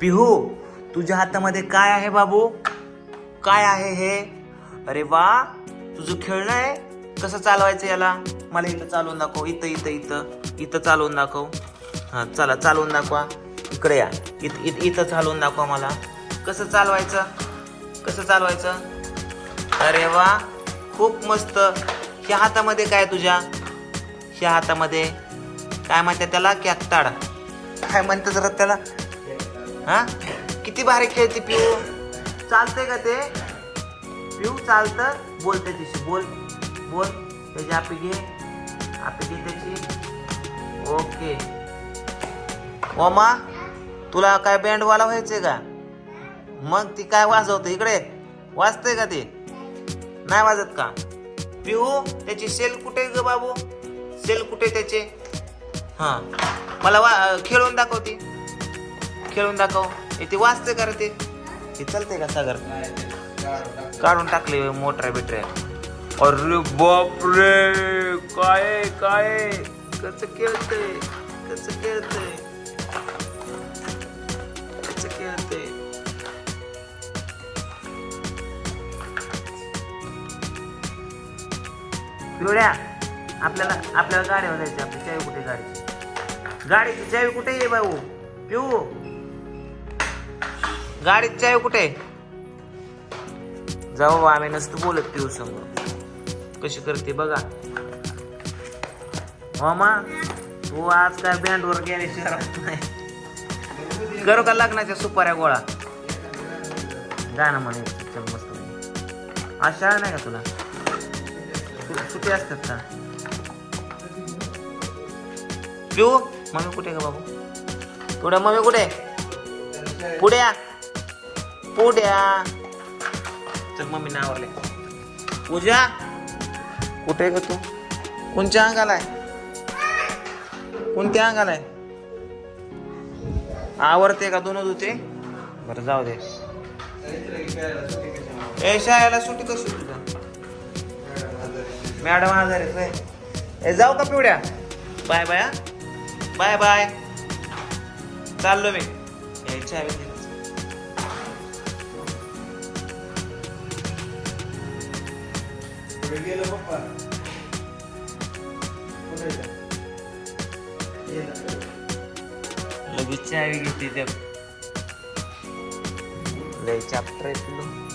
पिहू तुझ्या हातामध्ये काय आहे बाबू? काय आहे हे? अरे वा तुझं खेळणं आहे? कसं चालवायचं याला? मला इथं चालवून दाखव इथं इथं इथं. इथं चालवून दाखव. हां चला चालवून दाखवा. इकडे या. इथं इथं इथं चालवून दाखवा मला. कसं चालवायचं? कसं चालवायचं? अरे वा खूप मस्त. ह्या हातामध्ये काय तुझ्या? ह्या हातामध्ये काय म्हणतात त्याला? कॅक्ताड काय म्हणतात जरा त्याला? हा? किती भारी खेळते पिऊ. चालतंय का ते? पिऊ चालतं. बोलते तिशी बोल. बोल. त्याची आपी घे. आपी घे त्याची. ओके. ओमा तुला काय बँडवाला व्हायचंय का? मग ती काय वाजवते? इकडे. वाजते का ते? नाही वाजत का? पिहू त्याची सेल कुठे ग बाबू? सेल कुठे त्याचे? हां. मला वा खेळून दाखवते खेळून दाखव. हे ते वाचते का रे ते. ते चालते का सागर? काढून टाकले मोटऱ्या बिटऱ्या. अरे बापरे! काय काय कसं खेळते कसं खेळते कसं खेळतंय? पिवड्या आपल्याला आपल्याला गाडी जायची आपली चावी कुठे गाडीची? गाडीची चावी कुठे आहे भाऊ? पिऊ? गाडीत चावी कुठे? जाऊ बा, आम्ही नसतं बोलत पिऊ संग. कशी करते बघा. हो मामा तू आज काय बँडवर गेल्याशिवाय राहत नाही करू का लग्नाच्या सुपाऱ्या गोळा? गाणं म्हणे चल मस्त. अशा नाही का तुला? कुठे सुट्टी असतात का? पिऊ. मम्मी कुठे का बाबू? पुढे मम्मी कुठे? पुढे या. पुढ्या. चल मम्मी नावरले पूजा कुठे का तू? कोणत्या अंगाला आहे? कोणत्या अंगाला आहे? आवडते का दोन होते बरं जाऊ दे. ए शाळेला सुट्टी कशी तुझा? मॅडम आजार आहेत व्हय. ए जाऊ का पिवड्या? Bye bye. Bye bye. चाललो मी. यायच्या Revíelo, papá. Lo que sabe que te da. Le echa preto.